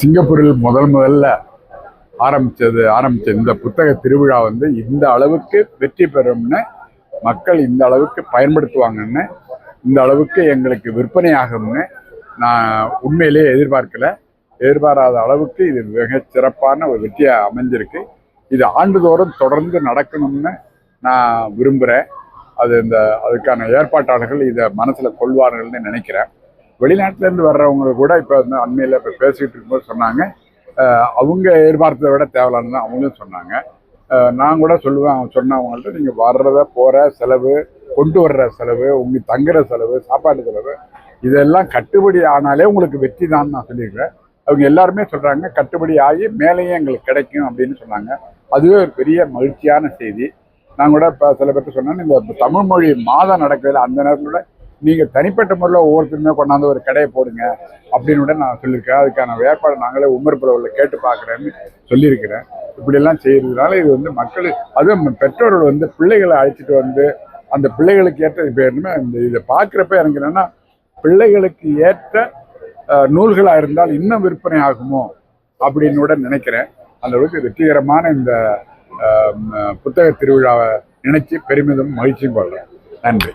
சிங்கப்பூரில் முதல் முதல்ல ஆரம்பித்தது ஆரம்பித்த இந்த புத்தக திருவிழா வந்து இந்த அளவுக்கு வெற்றி பெறும்னு மக்கள் இந்த அளவுக்கு பயன்படுத்துவாங்கன்னு இந்த அளவுக்கு எங்களுக்கு விற்பனை ஆகும்னு நான் உண்மையிலேயே எதிர்பார்க்கல. எதிர்பாராத அளவுக்கு இது மிக சிறப்பான ஒரு வெற்றியாக அமைஞ்சிருக்கு. இது ஆண்டுதோறும் தொடர்ந்து நடக்கணும்னு நான் விரும்புகிறேன் அது இந்த அதுக்கான ஏற்பாட்டாளர்கள் இதை மனசில் கொள்வார்கள்னு நினைக்கிறேன். வெளிநாட்டிலேருந்து வர்றவங்க கூட இப்போ வந்து அண்மையில் இப்போ பேசிகிட்டு இருக்கும்போது சொன்னாங்க. அவங்க எதிர்பார்த்ததை விட தேவையில்லான்னு தான் அவங்களும் சொன்னாங்க. நான் கூட சொல்லுவேன் அவங்க சொன்னவங்கள்ட்ட நீங்கள் வர்றத போகிற செலவு கொண்டு வர்ற செலவு உங்களுக்கு தங்குற செலவு சாப்பாடு செலவு இதெல்லாம் கட்டுப்படி ஆனாலே உங்களுக்கு வெற்றி தான் நான் சொல்லியிருக்கிறேன். அவங்க எல்லாருமே சொல்கிறாங்க கட்டுப்படி ஆகி மேலேயும் எங்களுக்கு கிடைக்கும் அப்படின்னு சொன்னாங்க. அதுவே ஒரு பெரிய மகிழ்ச்சியான செய்தி. நான் கூட இப்போ சில பேர்ட்ட சொன்னேன் இந்த தமிழ் மொழி மாதம் நடக்கிறதுல அந்த நேரத்தில் கூட நீங்கள் தனிப்பட்ட முறையில் ஒவ்வொருத்தருமே கொண்டாந்து ஒரு கடையை போடுங்க அப்படின்னு கூட நான் சொல்லியிருக்கேன். அதுக்கான வேட்பாடு நாங்களே உமர் புலவில் கேட்டு பார்க்குறேன்னு சொல்லியிருக்கிறேன். இப்படியெல்லாம் செய்கிறதுனால இது வந்து மக்கள் அதுவும் பெற்றோர்கள் வந்து பிள்ளைகளை அழைச்சிட்டு வந்து அந்த பிள்ளைகளுக்கு ஏற்ற இப்போ என்னமே இந்த இதை பார்க்குறப்ப எனக்கு என்னென்னா பிள்ளைகளுக்கு ஏற்ற நூல்களாக இருந்தால் இன்னும் விற்பனை ஆகுமோ அப்படின்னு கூட நினைக்கிறேன். அந்த அளவுக்கு வெற்றிகரமான இந்த புத்தக திருவிழாவை நினைச்சு பெருமிதம் மகிழ்ச்சியும் கொள்கிறேன் நன்றி.